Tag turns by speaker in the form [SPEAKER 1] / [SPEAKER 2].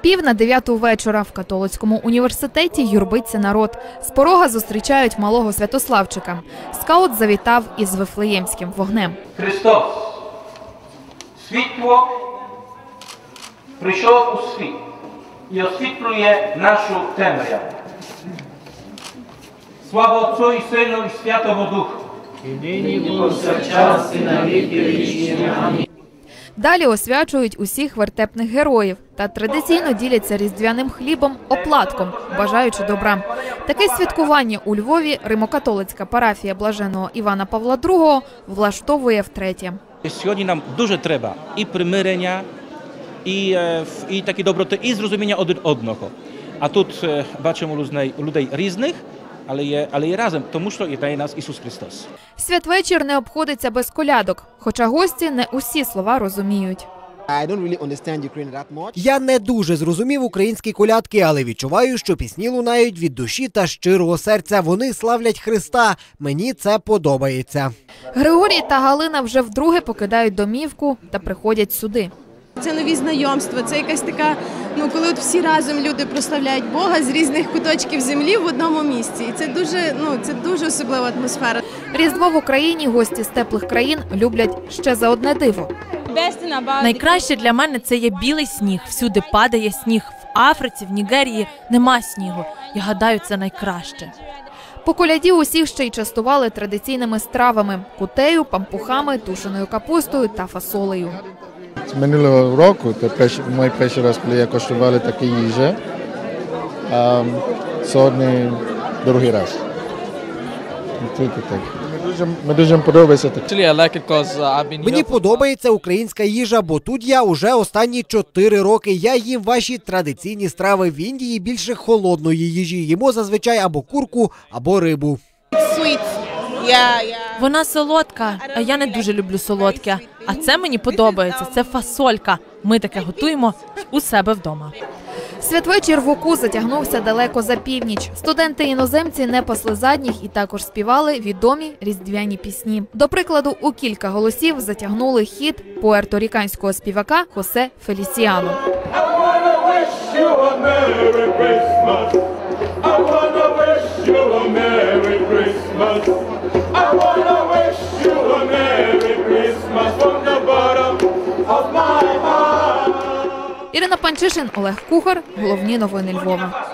[SPEAKER 1] Пів на дев'яту вечора в католицькому університеті юрбиться народ. З порога зустрічають малого Святославчика. Скаут завітав із вифлеємським вогнем.
[SPEAKER 2] Христос, світло, прийшов у світ і освітлює нашу темряву. Слава Отцу і Сину і Святому Духу.
[SPEAKER 1] Далі освячують усіх вертепних героїв та традиційно діляться різдвяним хлібом оплатком, бажаючи добра. Таке святкування у Львові римокатолицька парафія блаженого Івана Павла II влаштовує втретє.
[SPEAKER 3] Сьогодні нам дуже треба і примирення, і, е, і такі доброти, і зрозуміння один одного. А тут е, бачимо людей, людей різних, але є, але є разом, тому що єднає нас Ісус Христос.
[SPEAKER 1] Святвечір не обходиться без колядок, хоча гості не усі слова розуміють.
[SPEAKER 4] I don't really understand Ukraine that much.
[SPEAKER 5] Я не дуже зрозумів українські колядки, але відчуваю, що пісні лунають від душі та щирого серця. Вони славлять Христа. Мені це подобається.
[SPEAKER 1] Григорій та Галина вже вдруге покидають домівку та приходять сюди.
[SPEAKER 6] Це нові знайомства. Це якась така, ну коли от всі разом люди прославляють Бога з різних куточків землі в одному місці. І це дуже, ну це дуже особлива атмосфера.
[SPEAKER 1] Різдво в Україні гості з теплих країн люблять ще за одне диво.
[SPEAKER 7] Найкраще для мене це є білий сніг. Всюди падає сніг. В Африці, в Нігерії нема снігу. Я гадаю, це найкраще.
[SPEAKER 1] По коляді усіх ще й частували традиційними стравами кутею, пампухами, тушеною капустою та фасолею.
[SPEAKER 8] З минулого року це перший, мій перший раз, коли я коштували такі їжі. А сьогодні другий раз. І Тільки так. Мені дуже, подобається так.
[SPEAKER 9] Actually, I like it because uh, I've been
[SPEAKER 5] Мені подобається українська їжа, бо тут я уже останні чотири роки. Я їм ваші традиційні страви в Індії більше холодної їжі. Їмо зазвичай або курку, або рибу.
[SPEAKER 6] Sweet.
[SPEAKER 7] Вона солодка, а я не дуже люблю солодке. А це мені подобається. Це фасолька. Ми таке готуємо у себе вдома.
[SPEAKER 1] Святвечір в ОКУ затягнувся далеко за північ. Студенти-іноземці не пасли задніх і також співали відомі різдвяні пісні. До прикладу, у кілька голосів затягнули хіт пуерторіканського співака Хосе Фелісіано. Ірина Панчишин, Олег Кухар. Головні новини Львова.